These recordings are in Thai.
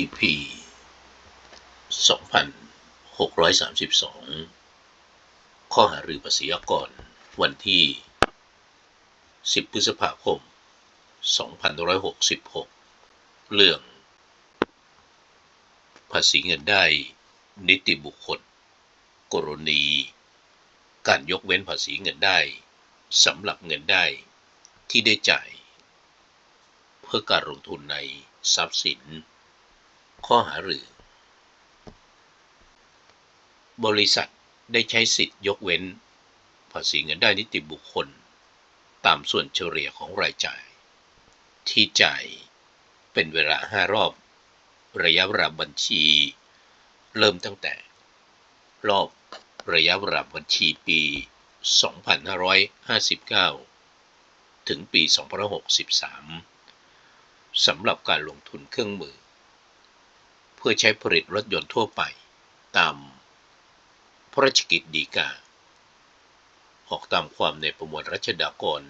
EP 2632 ข้อหารือภาษีอากร วันที่ 10 พฤษภาคม 2566 เรื่อง ภาษีเงินได้ นิติบุคคล กรณี การยกเว้นภาษีเงินได้สำหรับเงินได้ที่ได้จ่าย เพื่อการลงทุนในทรัพย์สิน ข้อหารือบริษัทได้ใช้สิทธิ์ยกเว้น ภาษีเงินได้นิติบุคคล ตามส่วนเฉลี่ยของรายจ่าย ที่จ่ายเป็นเวลา5รอบ ระยะเวลาบัญชี เริ่มตั้งแต่ รอบระยะเวลาบัญชีปี 2559 ถึงปี 2563 สำหรับการลงทุนเครื่องมือ เพื่อใช้ผลิตรถยนต์ทั่วไป ตามพระราชกิจดีกา ออกตามความในประมวลรัชดากร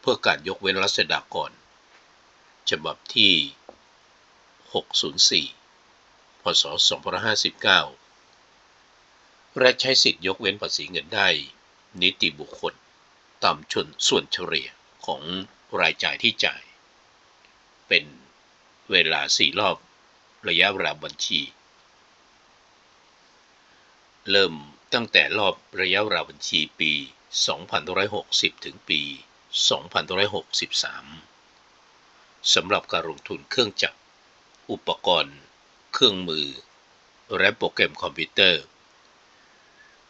เพื่อการยกเว้นรัชดากร ฉบับที่ 604 พศ 2559 และใช้สิทธิยกเว้นภาษีเงินได้ นิติบุคคลตามชนส่วนเฉลี่ยของรายจ่ายที่จ่าย เป็นเวลาสี่รอบ ระยะเวลาบัญชี เริ่มตั้งแต่รอบระยะเวลาบัญชีปี 2560 ถึงปี 2563 สำหรับการลงทุนเครื่องจักร อุปกรณ์ เครื่องมือ และโปรแกรมคอมพิวเตอร์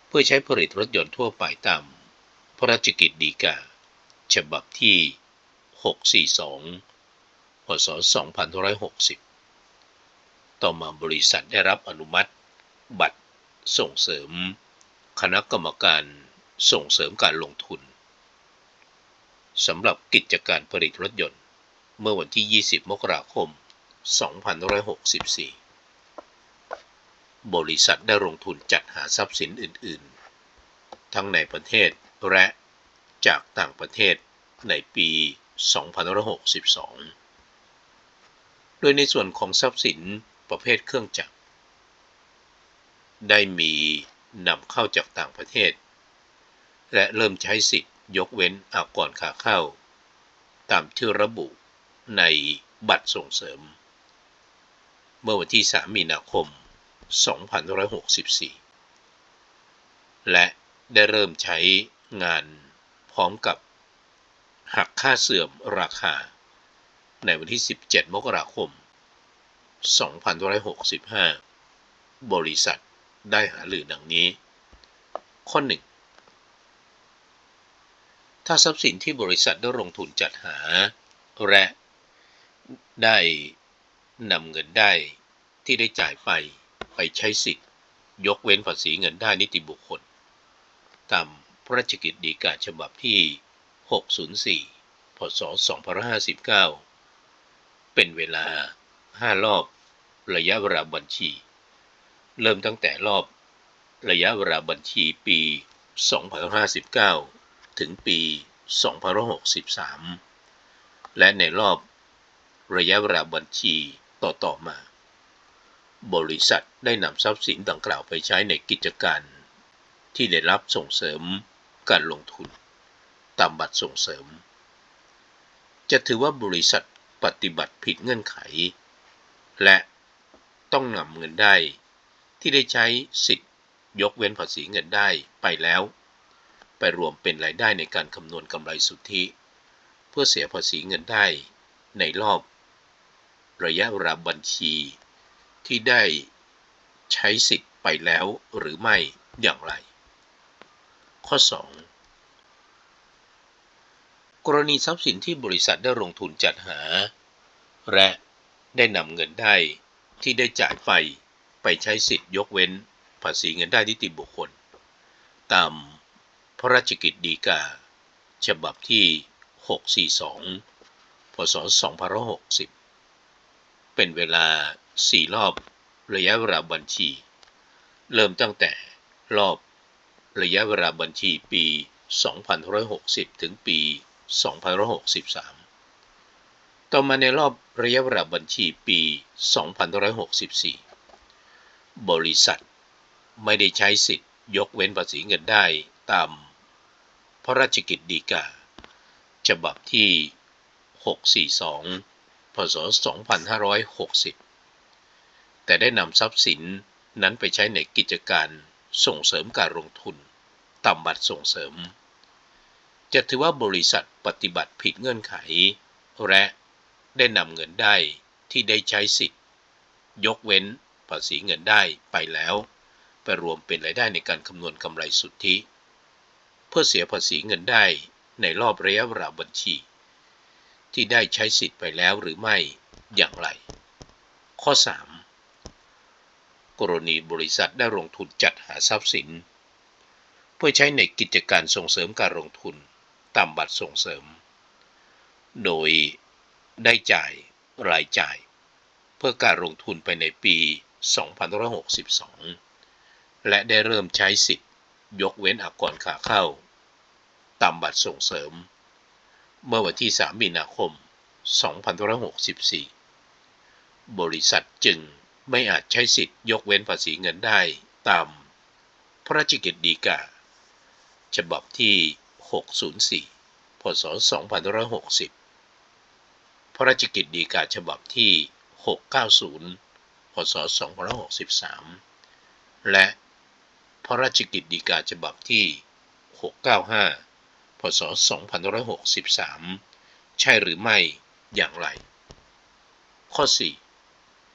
เพื่อใช้ผลิตรถยนต์ทั่วไปตามพระราชกิจดีกา ฉบับที่ 642 พศ 2560 ต่อมาบริษัทได้รับอนุมัติ บัตรส่งเสริม คณะกรรมการส่งเสริมการลงทุนสำหรับกิจการผลิตรถยนต์ เมื่อวันที่ 20 มกราคม 2564 บริษัทได้ลงทุนจัดหาทรัพย์สินอื่น ๆ ทั้งในประเทศและจากต่างประเทศในปี 2562 โดยในส่วนของทรัพย์สิน ประเภทเครื่องจักร ได้มีนำเข้าจากต่างประเทศ และเริ่มใช้สิทธิ์ยกเว้นอากรขาเข้า ตามที่ระบุในบัตรส่งเสริม เมื่อวันที่ 3 มีนาคม 2564 และได้เริ่มใช้งานพร้อมกับหักค่าเสื่อมราคา ในวันที่ 17 มกราคม 2565 บริษัทได้หาหรือดังนี้ ข้อ 1 ถ้าทรัพย์สินที่บริษัทได้ลงทุนจัดหา และได้นำเงินได้ที่ได้จ่ายไปไปใช้สิทธิ์ ยกเว้นภาษีเงินได้นิติบุคคล ตามพระราชกิจดีกาฉบับที่ 604 พศ 2559 เป็นเวลา 5รอบระยะเวลาบัญชี เริ่มตั้งแต่รอบระยะเวลาบัญชีปี2559 ถึงปี2563 และในรอบระยะเวลาบัญชีต่อๆมา บริษัทได้นำทรัพย์สินดังกล่าวไปใช้ในกิจการที่ได้รับส่งเสริมการลงทุน ตามบัตรส่งเสริม จะถือว่าบริษัทปฏิบัติผิดเงื่อนไข และต้องนำเงินได้ ที่ได้ใช้สิทธิ์ยกเว้นภาษีเงินได้ไปแล้ว ไปรวมเป็นรายได้ในการคำนวณกำไรสุทธิ เพื่อเสียภาษีเงินได้ในรอบ ระยะเวลาบัญชี ที่ได้ใช้สิทธิ์ไปแล้วหรือไม่อย่างไร ข้อ 2 กรณีทรัพย์สินที่บริษัทได้ลงทุนจัดหา และ ได้นำเงินได้ที่ได้จ่ายไปไปใช้สิทธิ์ยกเว้น ภาษีเงินได้นิติบุคคล ตามพระราชกิจดีกา ฉบับที่ 642 พศ 2560 เป็นเวลา 4 รอบระยะเวลาบัญชี เริ่มตั้งแต่รอบระยะเวลาบัญชีปี 2560 ถึงปี 2563 ต่อมาในรอบระยะเวลาบัญชีปี 2564 บริษัทไม่ได้ใช้สิทธิ์ยกเว้นภาษีเงินได้ตามพระราชกิจดีกา ฉบับที่ 642 พศ 2560 แต่ได้นำทรัพย์สินนั้นไปใช้ในกิจการส่งเสริมการลงทุนตามบัตรส่งเสริม จะถือว่าบริษัทปฏิบัติผิดเงื่อนไข และ ได้นำเงินได้ที่ได้ใช้สิทธิ์ ยกเว้นภาษีเงินได้ไปแล้ว ไปรวมเป็นรายได้ในการคำนวณกำไรสุทธิ เพื่อเสียภาษีเงินได้ในรอบระยะเวลาบัญชี ที่ได้ใช้สิทธิ์ไปแล้วหรือไม่อย่างไร ข้อ 3 กรณีบริษัทได้ลงทุนจัดหาทรัพย์สิน เพื่อใช้ในกิจการส่งเสริมการลงทุนตามบัตรส่งเสริม โดย ได้จ่ายรายจ่าย เพื่อการลงทุนไปในปี 2562 และได้เริ่มใช้สิทธิ์ ยกเว้นอากรขาเข้า ตามบัตรส่งเสริม เมื่อวันที่ 3 มีนาคม 2564 บริษัทจึงไม่อาจใช้สิทธิ์ยกเว้นภาษีเงินได้ตามพระราชกิจดีกา ฉบับที่ 604 พศ 2560 พระราชกิจดีกาฉบับที่ 690 พศ 2563 และพระราชกิจดีกาฉบับที่ 695 พศ 2563 ใช่หรือไม่อย่างไร ข้อ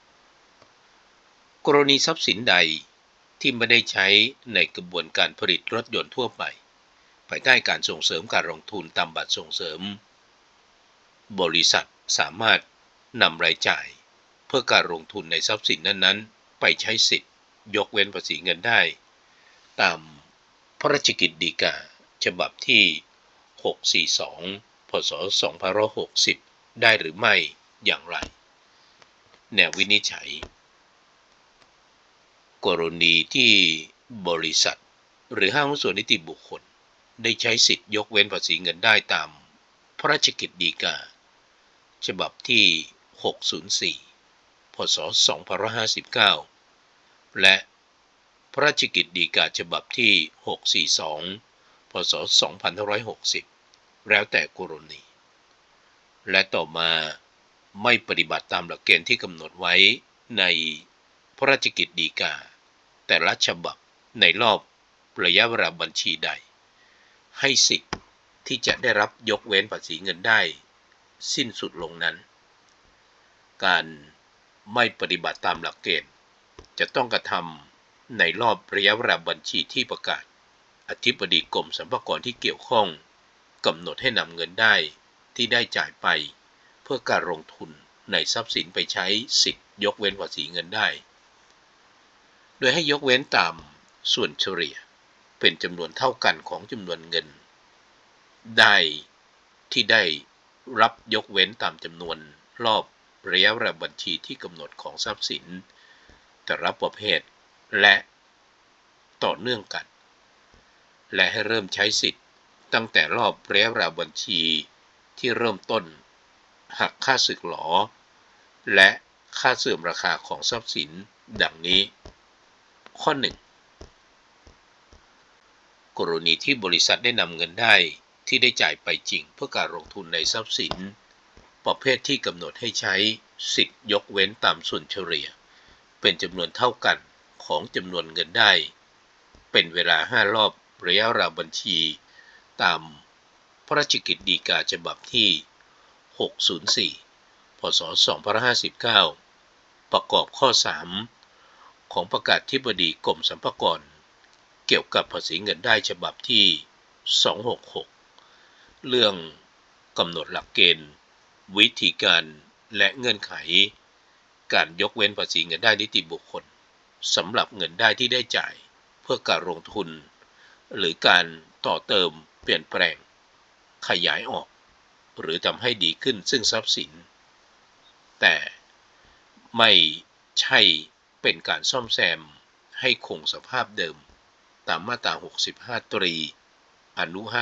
4 กรณีทรัพย์สินใดที่ไม่ได้ใช้ในกระบวนการผลิตรถยนต์ทั่วไปภายใต้การส่งเสริมการลงทุนตามบัตรส่งเสริม บริษัท สามารถนำรายจ่าย เพื่อการลงทุนในทรัพย์สินนั้นๆ ไปใช้สิทธิ์ ยกเว้นภาษีเงินได้ ตามพระราชกิจดีกาฉบับที่ 642 พศ 2560 ได้หรือไม่อย่างไร แนววินิจฉัย กรณีที่บริษัท หรือห้างหุ้นส่วนนิติบุคคล ได้ใช้สิทธิ์ยกเว้นภาษีเงินได้ตามพระราชกิจดีกา ฉบับที่ 604 พศ 2559 และพระราชกิจดีกาฉบับที่ 642 พศ 2560 แล้วแต่กรณี และต่อมาไม่ปฏิบัติตามหลักเกณฑ์ที่กำหนดไว้ในพระราชกิจดีกา แต่ละฉบับในรอบระยะเวลาบัญชีใด ให้สิทธิ์ที่จะได้รับยกเว้นภาษีเงินได้ สิ้นสุดลงนั้น การไม่ปฏิบัติตามหลักเกณฑ์ จะต้องกระทำในรอบระยะเวลาบัญชีที่ประกาศ อธิบดีกรมสรรพากรที่เกี่ยวข้องกำหนดให้นำเงินได้ที่ได้จ่ายไป เพื่อการลงทุนในทรัพย์สินไปใช้สิทธิ์ยกเว้นภาษีเงินได้ โดยให้ยกเว้นตามส่วนเฉลี่ยเป็นจำนวนเท่ากันของจำนวนเงิน ได้ที่ได้ รับยกเว้นตามจำนวนรอบระยะเวลาบัญชีที่กำหนดของทรัพย์สิน แต่รับประเภท และต่อเนื่องกัน และให้เริ่มใช้สิทธิ์ ตั้งแต่รอบระยะเวลาบัญชีที่เริ่มต้น หักค่าสึกหลอ และค่าเสื่อมราคาของทรัพย์สิน ดังนี้ ข้อ 1 กรณีที่บริษัทได้นำเงินได้ ที่ได้จ่ายไปจริงเพื่อการลงทุนในทรัพย์สิน ประเภทที่กำหนดให้ใช้สิทธิ์ยกเว้นตามส่วนเฉลี่ย เป็นจำนวนเท่ากันของจำนวนเงินได้ เป็นเวลา 5 รอบระยะราบัญชี ตามพระราชกิจดีกาฉบับที่ 604 พศ 2559 ประกอบข้อ 3 ของประกาศที่บดีกรมสรรพากร เกี่ยวกับภาษีเงินได้ฉบับที่ 266 เรื่องกำหนดหลักเกณฑ์ วิธีการและเงื่อนไข การยกเว้นภาษีเงินได้นิติบุคคลสำหรับเงินได้ที่ได้จ่ายเพื่อการลงทุน หรือการต่อเติมเปลี่ยนแปลง ขยายออก หรือทำให้ดีขึ้นซึ่งทรัพย์สิน แต่ไม่ใช่เป็นการซ่อมแซมให้คงสภาพเดิม ตามมาตรา 65 ตรี อนุ 5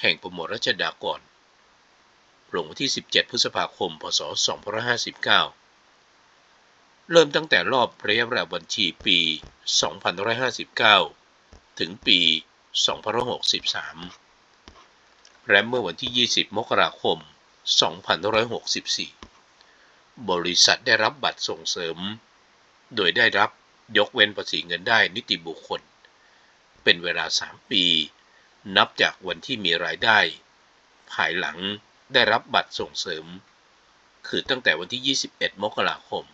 แห่งประมวลรัชดากรลงวันที่ 17 พฤษภาคม พศ 2559 เริ่มตั้งแต่รอบระยะเวลาบัญชีปี 2559 ถึงปี 2563 และเมื่อวันที่ 20 มกราคม 2564 บริษัทได้รับบัตรส่งเสริม โดยได้รับยกเว้นภาษีเงินได้นิติบุคคล เป็นเวลา 3 ปี นับจากวันที่มีรายได้ ภายหลังได้รับบัตรส่งเสริม คือตั้งแต่วันที่ 21 มกราคม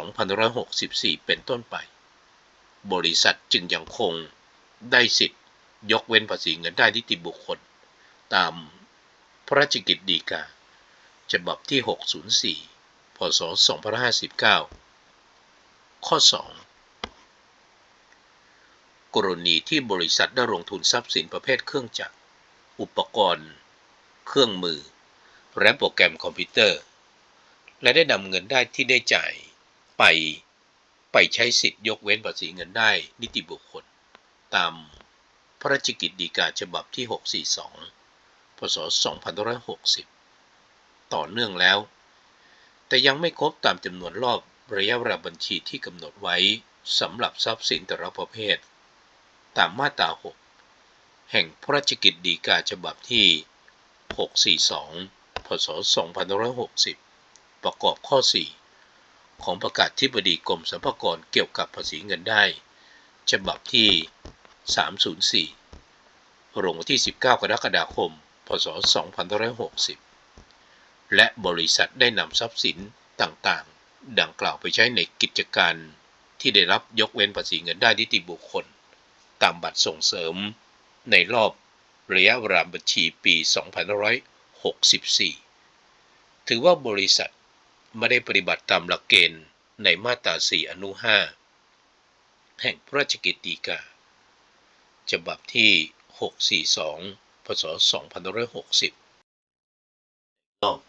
2564 เป็นต้นไป บริษัทจึงยังคงได้สิทธิ์ ยกเว้นภาษีเงินได้นิติบุคคล ตามพระราชกิจดีกา ฉบับที่ 604 พศ 2559 ข้อ 2 กรณีที่บริษัทได้ลงทุนทรัพย์สินประเภทเครื่องจักร อุปกรณ์ เครื่องมือ และโปรแกรมคอมพิวเตอร์ และได้นำเงินได้ที่ได้จ่ายไปไปใช้สิทธิ์ยกเว้นภาษีเงินได้นิติบุคคล ตามพระราชกิจดีกาฉบับที่ 642 พศ 2560 ต่อเนื่องแล้ว แต่ยังไม่ครบตามจำนวนรอบระยะเวลาบัญชีที่กำหนดไว้สำหรับทรัพย์สินแต่ละประเภท ตามมาตรา 6 แห่งพระราชกิจดีกาฉบับที่ 642 พศ 2560 ประกอบข้อ 4 ของประกาศที่บดีกรมสรรพากรเกี่ยวกับภาษีเงินได้ ฉบับที่ 304 ลงวันที่ 19 กรกฎาคม พศ 2560 และบริษัทได้นำทรัพย์สินต่างๆ ดังกล่าวไปใช้ในกิจการที่ได้รับยกเว้นภาษีเงินได้นิติบุคคล ตามบัตรส่งเสริม ในรอบระยะเวลาบัญชีปี 2564 ถือว่าบริษัทไม่ได้ปฏิบัติตามหลักเกณฑ์ในมาตรา 4 อนุ 5 แห่งพระราชกิจดีกา ฉบับที่ 642 พศ 2560รอบ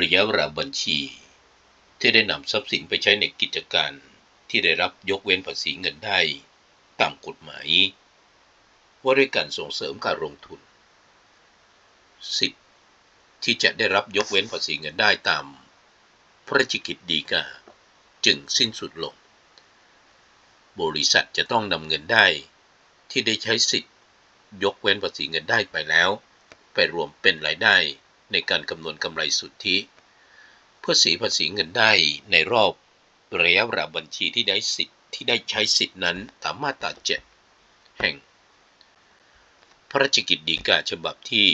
ระยะเวลาบัญชี ที่ได้นำทรัพย์สินไปใช้ในกิจการที่ได้รับยกเว้นภาษีเงินได้ ตามกฎหมาย ว่าด้วยการส่งเสริมการลงทุนสิทธิที่จะได้รับยกเว้นภาษีเงินได้ตาม พระราชกิจดีกาจึงสิ้นสุดลง บริษัทจะต้องนำเงินได้ที่ได้ใช้สิทธิ์ ยกเว้นภาษีเงินได้ไปแล้ว ไปรวมเป็นรายได้ในการคำนวณกำไรสุทธิ เพื่อสีภาษีเงินได้ในรอบระยะเวลาบัญชีที่ได้สิทธิ์ ที่ได้ใช้สิทธินั้นตามมาตรา7แห่ง พระราชกิจดีกาฉบับที่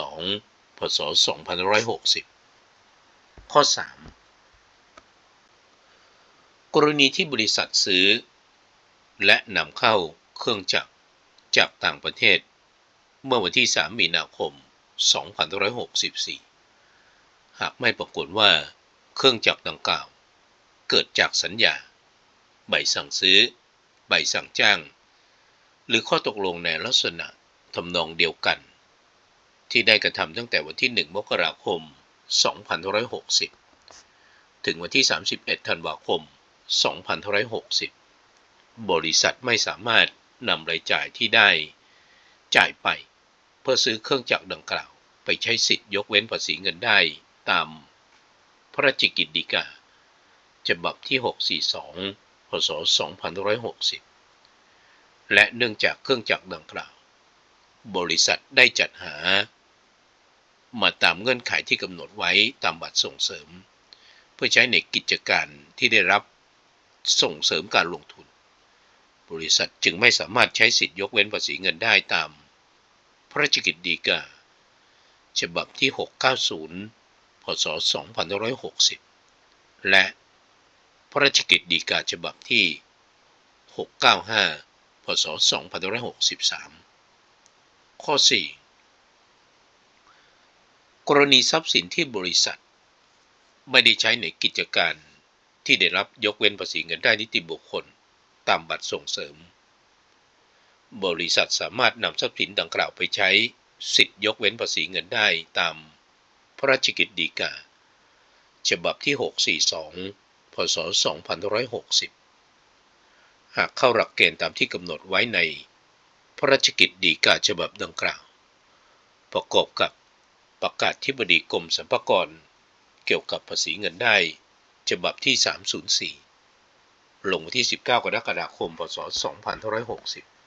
642 พศ 2560 ข้อ 3 กรณีที่บริษัทซื้อ และนำเข้าเครื่องจักรจากต่างประเทศ เมื่อวันที่ 3 มีนาคม 2564 หากไม่ปรากฏว่าเครื่องจักรดังกล่าว เกิดจากสัญญา ใบสั่งซื้อ ใบสั่งจ้าง หรือข้อตกลงในลักษณะทำนองเดียวกัน ที่ได้กระทำตั้งแต่วันที่ 1 มกราคม 2560 ถึงวันที่ 31 ธันวาคม 2560 บริษัทไม่สามารถนำรายจ่ายที่ได้ จ่ายไปเพื่อซื้อเครื่องจักรดังกล่าว ไปใช้สิทธิ์ยกเว้นภาษีเงินได้ตามพระราชกิจดีกา ฉบับที่ 642 พศ 2560 และเนื่องจากเครื่องจักรดังกล่าว บริษัทได้จัดหา มาตามเงื่อนไขที่กำหนดไว้ตามบัตรส่งเสริม เพื่อใช้ในกิจการที่ได้รับส่งเสริมการลงทุน บริษัทจึงไม่สามารถใช้สิทธิยกเว้นภาษีเงินได้ตาม พระราชกิจดีกา ฉบับที่ 690 พศ 2560 และ พระราชกิจดีกาฉบับที่ 695 พศ 2563 ข้อ 4 กรณีทรัพย์สินที่บริษัท ไม่ได้ใช้ในกิจการที่ได้รับยกเว้นภาษีเงินได้นิติบุคคล ตามบัตรส่งเสริม บริษัทสามารถนำทรัพย์สินดังกล่าวไปใช้สิทธิยกเว้นภาษีเงินได้ตามพระราชกิจดีกา ฉบับที่ 642 ศ 2560 หากเข้าหลักเกณฑ์ตามที่กำหนดไว้ในพระราชกิจดีกาฉบับดังกล่าว ประกอบกับประกาศที่บดีกรมสรรพากรเกี่ยวกับภาษีเงินได้ฉบับที่ 304 ลงวันที่ 19 กรกฎาคม พศ 2560